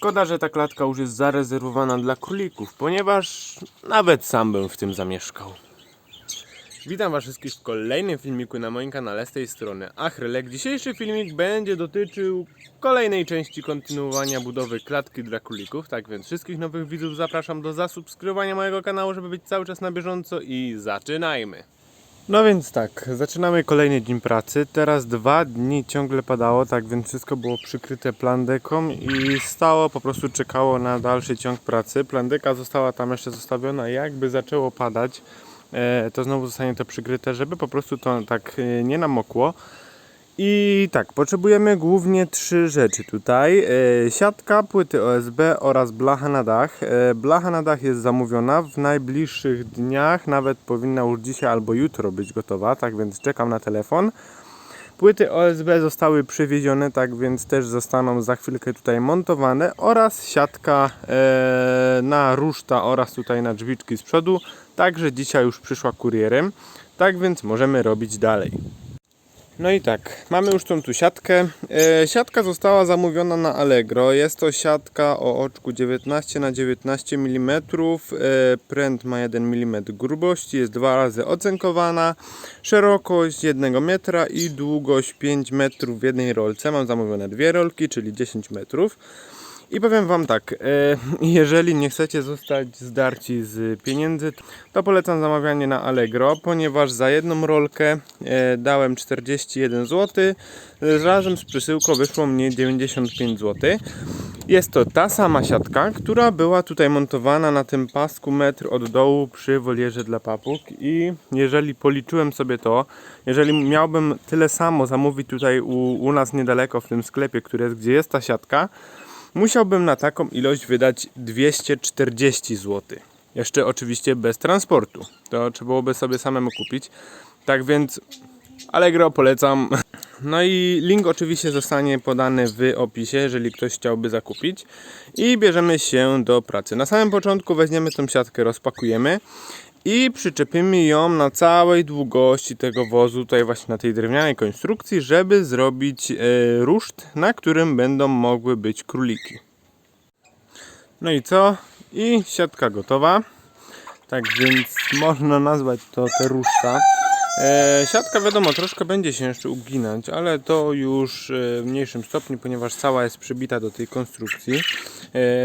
Szkoda, że ta klatka już jest zarezerwowana dla królików, ponieważ nawet sam bym w tym zamieszkał. Witam Was wszystkich w kolejnym filmiku na moim kanale z tej strony Achrylek. Dzisiejszy filmik będzie dotyczył kolejnej części kontynuowania budowy klatki dla królików. Tak więc wszystkich nowych widzów zapraszam do zasubskrybowania mojego kanału, żeby być cały czas na bieżąco i zaczynajmy. No więc tak, zaczynamy kolejny dzień pracy. Teraz dwa dni ciągle padało, tak więc wszystko było przykryte plandeką i stało, po prostu czekało na dalszy ciąg pracy. Plandeka została tam jeszcze zostawiona, jakby zaczęło padać, e, to znowu zostanie to przykryte, żeby po prostu to tak e, nie namokło. I tak, potrzebujemy głównie trzy rzeczy tutaj. E, siatka, płyty OSB oraz blacha na dach. E, blacha na dach jest zamówiona w najbliższych dniach, nawet powinna już dzisiaj albo jutro być gotowa, tak więc czekam na telefon. Płyty OSB zostały przywiezione, tak więc też zostaną za chwilkę tutaj montowane oraz siatka e, na ruszta oraz tutaj na drzwiczki z przodu. Także dzisiaj już przyszła kurierem, tak więc możemy robić dalej. No i tak, mamy już tą tu siatkę. E, siatka została zamówiona na Allegro. Jest to siatka o oczku 19 na 19 mm. E, pręt ma 1 mm grubości, jest dwa razy ocenkowana. Szerokość 1 metra i długość 5 metrów w jednej rolce. Mam zamówione dwie rolki, czyli 10 metrów. I powiem Wam tak, e, jeżeli nie chcecie zostać zdarci z pieniędzy, to polecam zamawianie na Allegro, ponieważ za jedną rolkę e, dałem 41 zł, razem z przesyłką wyszło mnie 95 zł. Jest to ta sama siatka, która była tutaj montowana na tym pasku metr od dołu przy wolierze dla papug i jeżeli policzyłem sobie to, jeżeli miałbym tyle samo zamówić tutaj u, u nas niedaleko w tym sklepie, który jest, gdzie jest ta siatka, musiałbym na taką ilość wydać 240 zł. Jeszcze oczywiście bez transportu. To trzeba byłoby sobie samemu kupić. Tak więc Allegro polecam. No i link oczywiście zostanie podany w opisie, jeżeli ktoś chciałby zakupić. I bierzemy się do pracy. Na samym początku weźmiemy tą siatkę, rozpakujemy i przyczepimy ją na całej długości tego wozu, tutaj właśnie na tej drewnianej konstrukcji, żeby zrobić e, ruszt, na którym będą mogły być króliki. No i co? I siatka gotowa. Tak więc można nazwać to te ruszta. E, siatka wiadomo troszkę będzie się jeszcze uginać, ale to już e, w mniejszym stopniu, ponieważ cała jest przybita do tej konstrukcji.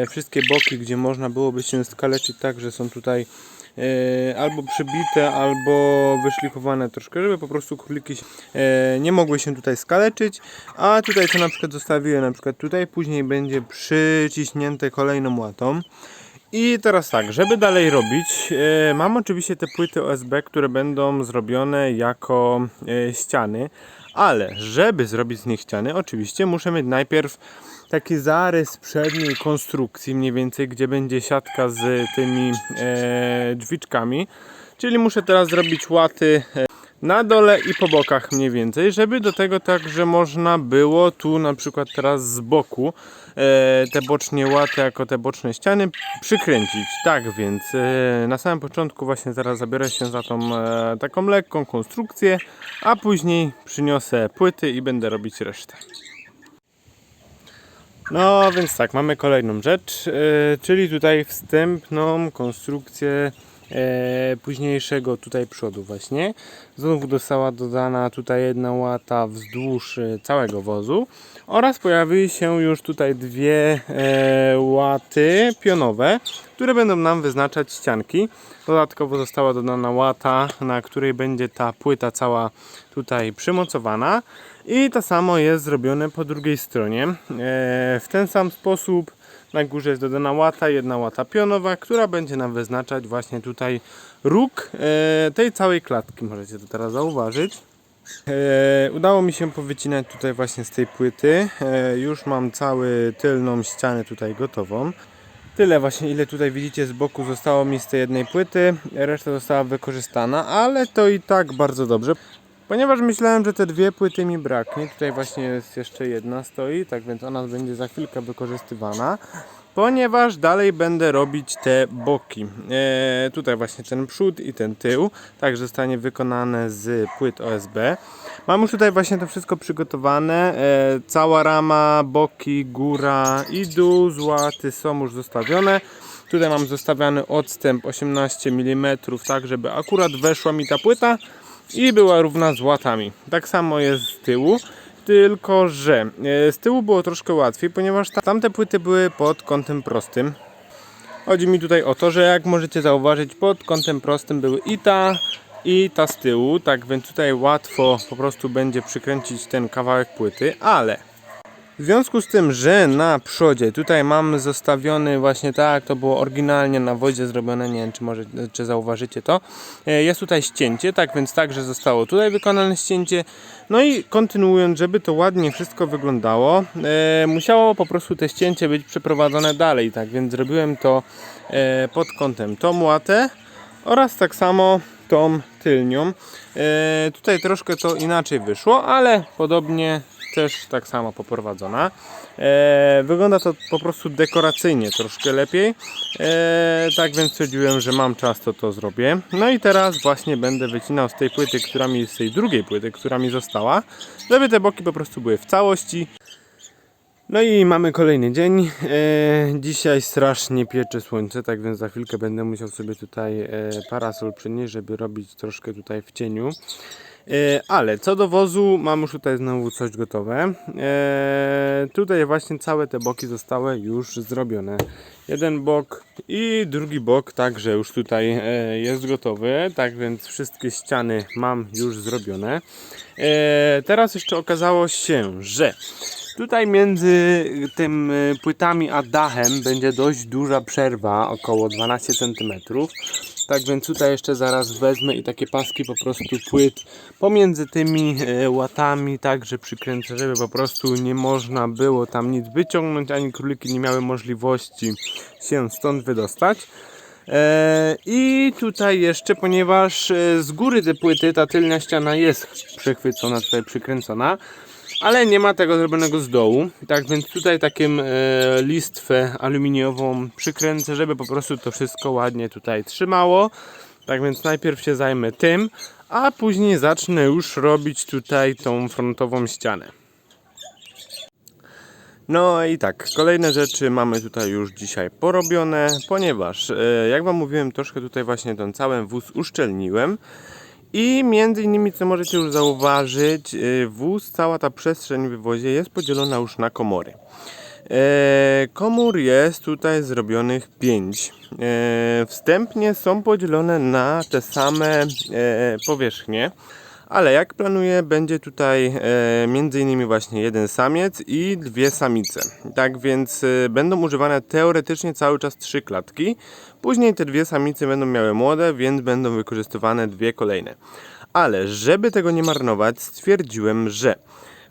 Wszystkie boki, gdzie można byłoby się skaleczyć tak, że są tutaj albo przybite, albo wyszlifowane troszkę, żeby po prostu króliki e, nie mogły się tutaj skaleczyć. A tutaj co na przykład zostawiłem, na przykład tutaj później będzie przyciśnięte kolejną łatą. I teraz tak, żeby dalej robić, e, mam oczywiście te płyty OSB, które będą zrobione jako e, ściany, ale żeby zrobić z nich ściany, oczywiście muszę mieć najpierw taki zarys przedniej konstrukcji, mniej więcej gdzie będzie siatka z tymi e, drzwiczkami. Czyli muszę teraz zrobić łaty e, na dole i po bokach mniej więcej, żeby do tego także można było tu na przykład teraz z boku e, te bocznie łaty jako te boczne ściany przykręcić. Tak więc e, na samym początku właśnie zaraz zabiorę się za tą taką lekką konstrukcję, a później przyniosę płyty i będę robić resztę. No więc tak, mamy kolejną rzecz, e, czyli tutaj wstępną konstrukcję e, późniejszego tutaj przodu właśnie. Znowu została dodana tutaj jedna łata wzdłuż e, całego wozu oraz pojawiły się już tutaj dwie e, łaty pionowe, które będą nam wyznaczać ścianki. Dodatkowo została dodana łata, na której będzie ta płyta cała tutaj przymocowana. I to samo jest zrobione po drugiej stronie. E, w ten sam sposób na górze jest dodana łata, jedna łata pionowa, która będzie nam wyznaczać właśnie tutaj róg e, tej całej klatki. Możecie to teraz zauważyć. E, udało mi się powycinać tutaj właśnie z tej płyty. E, już mam cały tylną ścianę tutaj gotową. Tyle właśnie ile tutaj widzicie z boku zostało mi z tej jednej płyty, reszta została wykorzystana, ale to i tak bardzo dobrze. Ponieważ myślałem, że te dwie płyty mi braknie, tutaj właśnie jest jeszcze jedna stoi, tak więc ona będzie za chwilkę wykorzystywana. ponieważ dalej będę robić te boki. E, tutaj właśnie ten przód i ten tył, tak zostanie wykonane z płyt OSB. Mam już tutaj właśnie to wszystko przygotowane. E, cała rama, boki, góra i dół, złaty są już zostawione. Tutaj mam zostawiany odstęp 18 mm, tak żeby akurat weszła mi ta płyta i była równa z łatami. Tak samo jest z tyłu, tylko że e, z tyłu było troszkę łatwiej, ponieważ ta- tamte płyty były pod kątem prostym. Chodzi mi tutaj o to, że jak możecie zauważyć, pod kątem prostym były i ta, i ta z tyłu, tak więc tutaj łatwo po prostu będzie przykręcić ten kawałek płyty, ale w związku z tym, że na przodzie tutaj mamy zostawiony właśnie tak, to było oryginalnie na wodzie zrobione, nie wiem czy może czy zauważycie to. E, Jest tutaj ścięcie, tak więc także zostało tutaj wykonane ścięcie. No i kontynuując, żeby to ładnie wszystko wyglądało, e, musiało po prostu te ścięcie być przeprowadzone dalej, tak więc zrobiłem to e, pod kątem tą łatę oraz tak samo tą tylnią. Tutaj troszkę to inaczej wyszło, ale podobnie też tak samo poprowadzona. E, wygląda to po prostu dekoracyjnie troszkę lepiej. E, tak więc stwierdziłem, że mam czas, to to zrobię. No i teraz właśnie będę wycinał z tej płyty, która mi, z tej drugiej płyty, która mi została, żeby te boki po prostu były w całości. No i mamy kolejny dzień. E, dzisiaj strasznie piecze słońce, tak więc za chwilkę będę musiał sobie tutaj e, parasol przynieść, żeby robić troszkę tutaj w cieniu. E, ale co do wozu, mam już tutaj znowu coś gotowe. E, tutaj właśnie całe te boki zostały już zrobione. Jeden bok i drugi bok także już tutaj e, jest gotowy, tak więc wszystkie ściany mam już zrobione. Teraz jeszcze okazało się, że Tutaj między tym płytami a dachem będzie dość duża przerwa, około 12 cm. Tak więc tutaj jeszcze zaraz wezmę i takie paski po prostu płyt pomiędzy tymi y, łatami także przykręcę, żeby po prostu nie można było tam nic wyciągnąć, ani króliki nie miały możliwości się stąd wydostać. E, I tutaj jeszcze, ponieważ e, z góry te płyty, ta tylna ściana jest przechwycona, tutaj przykręcona, ale nie ma tego zrobionego z dołu. Tak więc tutaj takim e, listwę aluminiową przykręcę, żeby po prostu to wszystko ładnie tutaj trzymało. Tak więc najpierw się zajmę tym, a później zacznę już robić tutaj tą frontową ścianę. No i tak, kolejne rzeczy mamy tutaj już dzisiaj porobione, ponieważ e, jak Wam mówiłem, troszkę tutaj właśnie ten cały wóz uszczelniłem. I między innymi, co możecie już zauważyć, e, wóz, cała ta przestrzeń w wozie jest podzielona już na komory. E, komór jest tutaj zrobionych 5. E, wstępnie są podzielone na te same e, powierzchnie. Ale jak planuję, będzie tutaj e, między innymi właśnie jeden samiec i dwie samice. Tak więc e, będą używane teoretycznie cały czas trzy klatki. Później te dwie samice będą miały młode, więc będą wykorzystywane dwie kolejne. Ale żeby tego nie marnować, stwierdziłem, że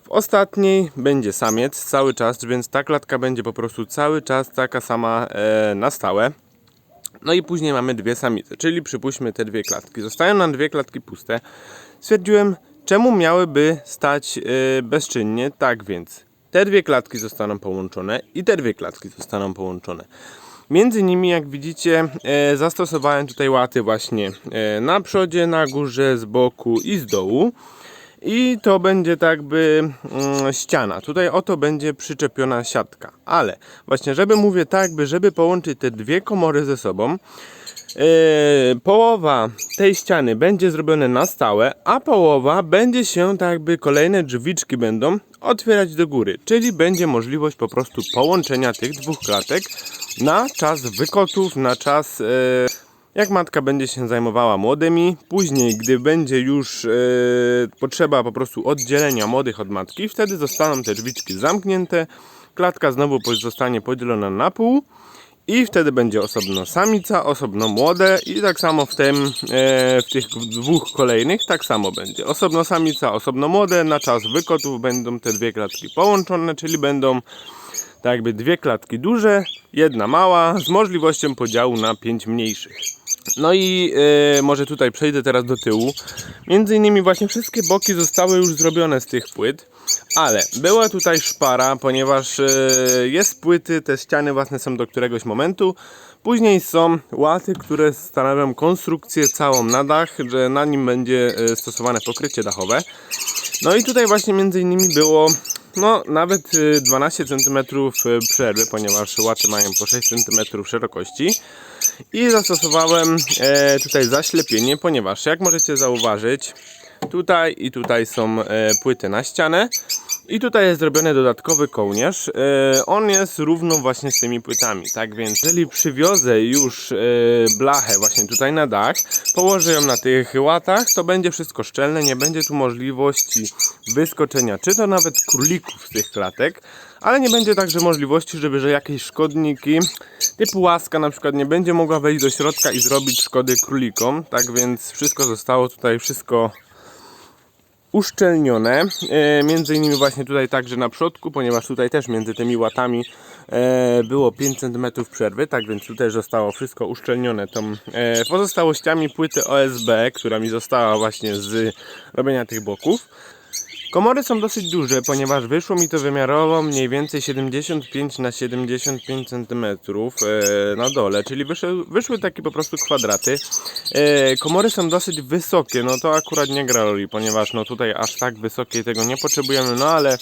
w ostatniej będzie samiec cały czas, więc ta klatka będzie po prostu cały czas taka sama e, na stałe. No i później mamy dwie samice, czyli przypuśćmy te dwie klatki. Zostają nam dwie klatki puste. Stwierdziłem, czemu miałyby stać yy, bezczynnie. Tak więc te dwie klatki zostaną połączone i te dwie klatki zostaną połączone. Między nimi, jak widzicie, e, zastosowałem tutaj łaty właśnie e, na przodzie, na górze, z boku i z dołu. I to będzie tak by mm, ściana. Tutaj oto będzie przyczepiona siatka. Ale właśnie, żeby mówię tak, by żeby połączyć te dwie komory ze sobą, połowa tej ściany będzie zrobione na stałe, a połowa będzie się tak jakby kolejne drzwiczki będą otwierać do góry, czyli będzie możliwość po prostu połączenia tych dwóch klatek na czas wykotów, na czas yy, jak matka będzie się zajmowała młodymi, później gdy będzie już yy, potrzeba po prostu oddzielenia młodych od matki, wtedy zostaną te drzwiczki zamknięte, klatka znowu zostanie podzielona na pół. I wtedy będzie osobno samica, osobno młode i tak samo w tym, e, w tych dwóch kolejnych tak samo będzie. Osobno samica, osobno młode, na czas wykotów będą te dwie klatki połączone, czyli będą tak jakby dwie klatki duże, jedna mała, z możliwością podziału na pięć mniejszych. No i e, może tutaj przejdę teraz do tyłu. Między innymi właśnie wszystkie boki zostały już zrobione z tych płyt. Ale była tutaj szpara, ponieważ e, jest płyty, te ściany własne są do któregoś momentu. Później są łaty, które stanowią konstrukcję całą na dach, że na nim będzie e, stosowane pokrycie dachowe. No i tutaj właśnie między innymi było no nawet y, 12 cm przerwy, ponieważ łaty mają po 6 cm szerokości. I zastosowałem e, tutaj zaślepienie, ponieważ jak możecie zauważyć, tutaj i tutaj są e, płyty na ścianę. I tutaj jest zrobiony dodatkowy kołnierz. E, on jest równo właśnie z tymi płytami. Tak więc, jeżeli przywiozę już e, blachę właśnie tutaj na dach, położę ją na tych łatach, to będzie wszystko szczelne, nie będzie tu możliwości wyskoczenia, czy to nawet królików z tych klatek, ale nie będzie także możliwości, żeby że jakieś szkodniki typu łaska na przykład nie będzie mogła wejść do środka i zrobić szkody królikom. Tak więc wszystko zostało tutaj, wszystko uszczelnione. E, między innymi właśnie tutaj także na przodku, ponieważ tutaj też między tymi łatami e, było 5 cm przerwy, tak więc tutaj zostało wszystko uszczelnione tą e, pozostałościami płyty OSB, która mi została właśnie z robienia tych boków. Komory są dosyć duże, ponieważ wyszło mi to wymiarowo mniej więcej 75 na 75 cm e, na dole, czyli wyszły, wyszły takie po prostu kwadraty. E, komory są dosyć wysokie, no to akurat nie gra roli, ponieważ no tutaj aż tak wysokiej tego nie potrzebujemy, no ale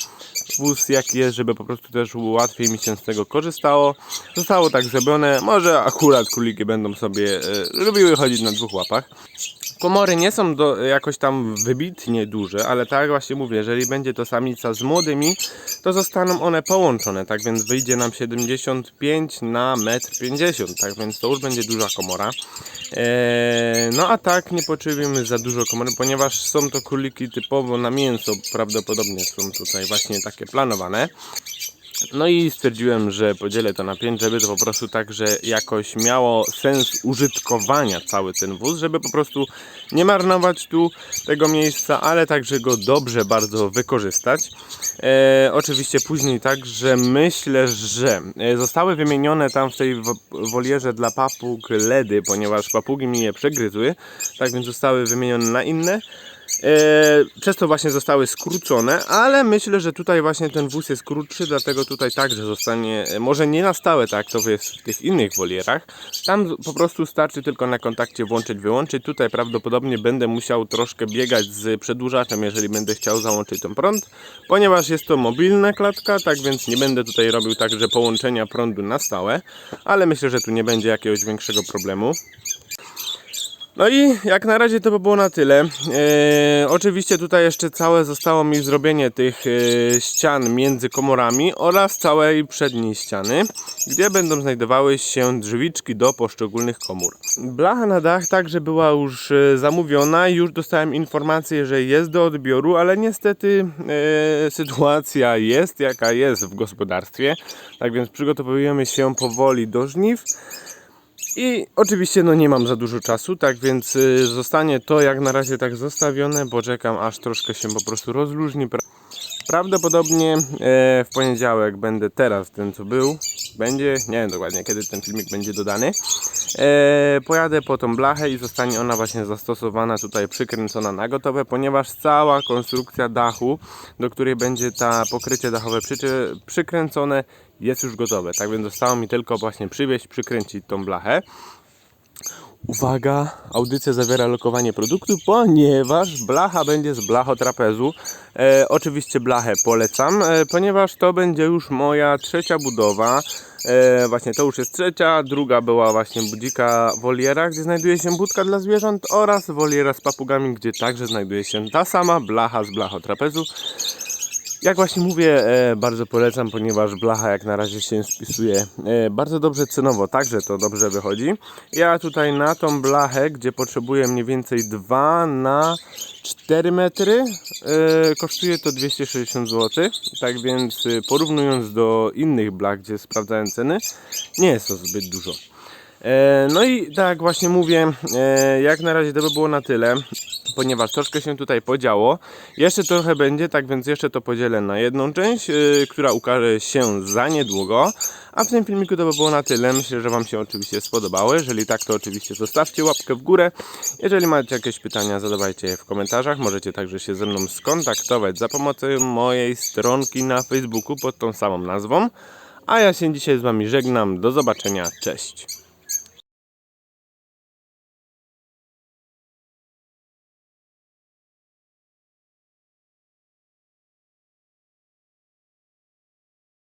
wóz jaki jest, żeby po prostu też łatwiej mi się z tego korzystało. Zostało tak zrobione, może akurat króliki będą sobie e, lubiły chodzić na dwóch łapach. Komory nie są do, jakoś tam wybitnie duże, ale tak właśnie mówię, jeżeli będzie to samica z młodymi, to zostaną one połączone, tak więc wyjdzie nam 75 na 1,50 m, tak więc to już będzie duża komora. Eee, no a tak nie potrzebujemy za dużo komory, ponieważ są to króliki typowo na mięso, prawdopodobnie są tutaj właśnie takie planowane. No i stwierdziłem, że podzielę to na 5, żeby to po prostu tak, że jakoś miało sens użytkowania cały ten wóz, żeby po prostu nie marnować tu tego miejsca, ale także go dobrze bardzo wykorzystać. E, oczywiście później także myślę, że e, zostały wymienione tam w tej wo- wolierze dla papug ledy, ponieważ papugi mi je przegryzły, tak więc zostały wymienione na inne. E, przez to właśnie zostały skrócone, ale myślę, że tutaj właśnie ten wóz jest krótszy, dlatego tutaj także zostanie, e, może nie na stałe tak, to jest w tych innych wolierach. Tam po prostu starczy tylko na kontakcie włączyć, wyłączyć. Tutaj prawdopodobnie będę musiał troszkę biegać z przedłużaczem, jeżeli będę chciał załączyć ten prąd, ponieważ jest to mobilna klatka, tak więc nie będę tutaj robił także połączenia prądu na stałe, ale myślę, że tu nie będzie jakiegoś większego problemu. No i jak na razie to by było na tyle. E, oczywiście tutaj jeszcze całe zostało mi zrobienie tych e, ścian między komorami oraz całej przedniej ściany, gdzie będą znajdowały się drzwiczki do poszczególnych komór. Blacha na dach także była już e, zamówiona i już dostałem informację, że jest do odbioru, ale niestety e, sytuacja jest jaka jest w gospodarstwie. Tak więc przygotowujemy się powoli do żniw. I oczywiście no nie mam za dużo czasu, tak więc y, zostanie to jak na razie tak zostawione, bo czekam aż troszkę się po prostu rozluźni. Pra- Prawdopodobnie e, w poniedziałek będę teraz ten co był, będzie, nie wiem dokładnie kiedy ten filmik będzie dodany. E, pojadę po tą blachę i zostanie ona właśnie zastosowana tutaj przykręcona na gotowe, ponieważ cała konstrukcja dachu, do której będzie ta pokrycie dachowe przykręcone jest już gotowe. Tak więc zostało mi tylko właśnie przywieźć, przykręcić tą blachę. Uwaga, audycja zawiera lokowanie produktu, ponieważ blacha będzie z blachotrapezu. E, oczywiście blachę polecam, e, ponieważ to będzie już moja trzecia budowa. E, właśnie to już jest trzecia, druga była właśnie budzika woliera, gdzie znajduje się budka dla zwierząt oraz woliera z papugami, gdzie także znajduje się ta sama blacha z blachotrapezu. Jak właśnie mówię, e, bardzo polecam, ponieważ blacha jak na razie się spisuje e, bardzo dobrze cenowo, także to dobrze wychodzi. Ja tutaj na tą blachę, gdzie potrzebuję mniej więcej 2 na 4 metry, e, kosztuje to 260 zł. Tak więc porównując do innych blach, gdzie sprawdzałem ceny, nie jest to zbyt dużo. E, no i tak właśnie mówię, e, jak na razie to by było na tyle, ponieważ troszkę się tutaj podziało. Jeszcze trochę będzie, tak więc jeszcze to podzielę na jedną część, e, która ukaże się za niedługo. A w tym filmiku to by było na tyle. Myślę, że Wam się oczywiście spodobało. Jeżeli tak, to oczywiście zostawcie łapkę w górę. Jeżeli macie jakieś pytania, zadawajcie je w komentarzach. Możecie także się ze mną skontaktować za pomocą mojej stronki na Facebooku pod tą samą nazwą. A ja się dzisiaj z Wami żegnam. Do zobaczenia. Cześć.